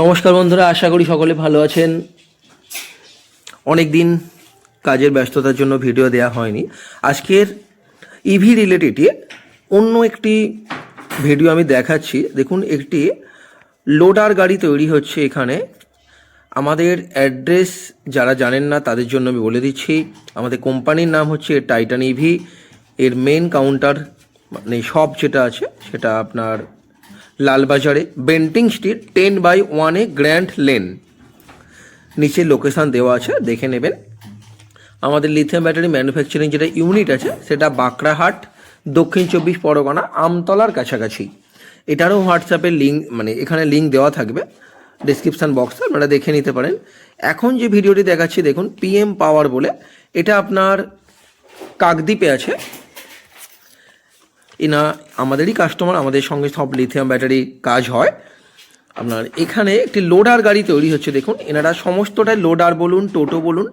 নমস্কার বন্ধুরা, আশা করি সকলে ভালো আছেন। অনেক দিন কাজের ব্যস্ততার জন্য ভিডিও দেওয়া হয়নি। আজকের ইভি রিলেটেডে অন্য একটি ভিডিও আমি দেখাচ্ছি। দেখুন, একটি লোডার গাড়ি তৈরি হচ্ছে এখানে। আমাদের অ্যাড্রেস যারা জানেন না, তাদের জন্য আমি বলে দিচ্ছি। আমাদের কোম্পানির নাম হচ্ছে টাইটান ইভি এর মেন কাউন্টার মানে শপ যেটা আছে, সেটা আপনার লালবাজারে বেন্টিং স্ট্রিট টেন বাই ওয়ানে গ্র্যান্ড লেন নিচে লোকেশান দেওয়া আছে, দেখে নেবেন। আমাদের লিথিয়াম ব্যাটারি ম্যানুফ্যাকচারিং যেটা ইউনিট আছে, সেটা বাঁকড়াহাট, দক্ষিণ চব্বিশ পরগনা, আমতলার কাছাকাছি। এটারও হোয়াটসঅ্যাপের লিঙ্ক মানে এখানে লিঙ্ক দেওয়া থাকবে। ডিসক্রিপশান বক্সে আপনারা দেখে নিতে পারেন। এখন যে ভিডিওটি দেখাচ্ছি, দেখুন পিএম পাওয়ার বলে। এটা আপনার কাকদ্বীপে আছে। এনা আমাদেরই কাস্টমার আমাদের সঙ্গে সব লিথিয়াম ব্যাটারি কাজ হয়। আপনার এখানে একটি লোডার গাড়ি তৈরি হচ্ছে, দেখুন। এনারা সমস্তটাই লোডার বলুন টোটো বলুন,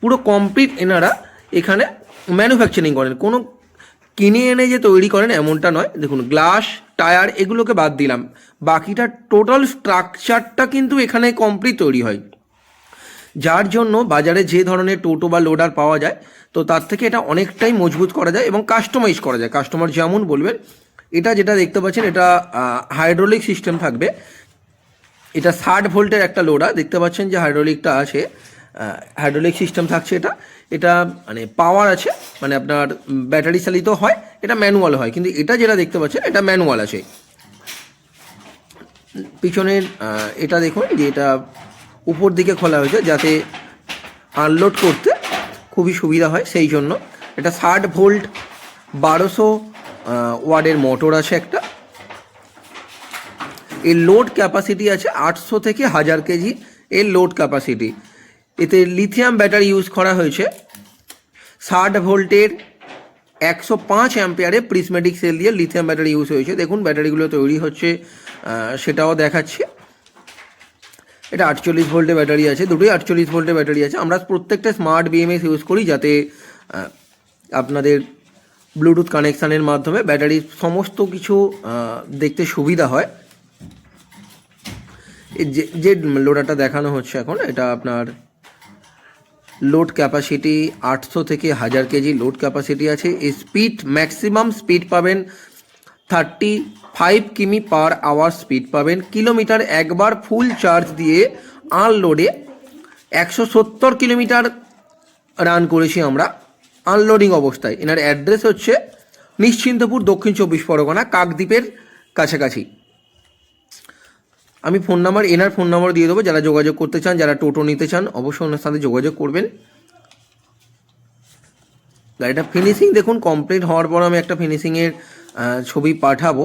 পুরো কমপ্লিট এনারা এখানে ম্যানুফ্যাকচারিং করেন। কোনো কিনে এনে যে তৈরি করেন এমনটা নয়। দেখুন গ্লাস টায়ার এগুলোকে বাদ দিলাম। বাকিটা টোটাল স্ট্রাকচারটা কিন্তু এখানে কমপ্লিট তৈরি হয়। যার জন্য বাজারে যে ধরনের টোটো বা লোডার পাওয়া যায়, তো তার থেকে এটা অনেকটাই মজবুত করা যায় এবং কাস্টমাইজ করা যায়। কাস্টমার যেমন বলবেন, এটা যেটা দেখতে পাচ্ছেন, এটা হাইড্রোলিক সিস্টেম থাকবে। এটা ষাট ভোল্টের একটা লোডার, দেখতে পাচ্ছেন যে হাইড্রোলিকটা আছে হাইড্রোলিক সিস্টেম থাকছে এটা। এটা মানে পাওয়ার আছে মানে আপনার ব্যাটারি চালিত হয়, এটা ম্যানুয়াল হয়। কিন্তু এটা যেটা দেখতে পাচ্ছেন, এটা ম্যানুয়াল আছে। পিছনের এটা দেখুন যে এটা উপর দিকে খোলা হয়েছে যাতে আনলোড করতে খুবই সুবিধা হয়, সেই জন্য। এটা ষাট ভোল্ট, বারোশো ওয়ার্ডের মোটর আছে একটা। এর লোড ক্যাপাসিটি আছে আটশো থেকে হাজার কেজি এর লোড ক্যাপাসিটি। এতে লিথিয়াম ব্যাটারি ইউজ করা হয়েছে। ষাট ভোল্টের একশো পাঁচ অ্যাম্পিয়ারে প্রিসমেটিক সেল দিয়ে লিথিয়াম ব্যাটারি ইউজ হয়েছে। দেখুন, ব্যাটারিগুলো তৈরি হচ্ছে সেটাও দেখাচ্ছে। এটা আটচল্লিশ ভোল্টের ব্যাটারি আছে, দুটোই আটচল্লিশ ভোল্টের ব্যাটারি আছে। আমরা প্রত্যেকটা স্মার্ট বিএমএস ইউজ করি যাতে আপনাদের ব্লুটুথ কানেকশানের মাধ্যমে ব্যাটারির সমস্ত কিছু দেখতে সুবিধা হয়। যে যে লোডারটা দেখানো হচ্ছে এখন, এটা আপনার লোড ক্যাপাসিটি আটশো থেকে হাজার কেজি লোড ক্যাপাসিটি আছে। স্পিড ম্যাক্সিমাম স্পিড পাবেন থার্টি ফাইভ কিমি পার আওয়ার স্পিড পাবেন। কিলোমিটার একবার ফুল চার্জ দিয়ে আনলোডে একশো সত্তর কিলোমিটার রান করেছি আমরা আনলোডিং অবস্থায়। এনার অ্যাড্রেস হচ্ছে নিশ্চিন্তপুর দক্ষিণ চব্বিশ পরগনা, কাকদ্বীপের কাছাকাছি। আমি ফোন নাম্বার, এনার ফোন নাম্বার দিয়ে দেবো। যারা যোগাযোগ করতে চান, যারা টোটো নিতে চান, অবশ্যই ওনার সাথে যোগাযোগ করবেন। গাড়িটা ফিনিশিং দেখুন কমপ্লিট হওয়ার পর আমি একটা ফিনিশিংয়ের ছবি পাঠাবো।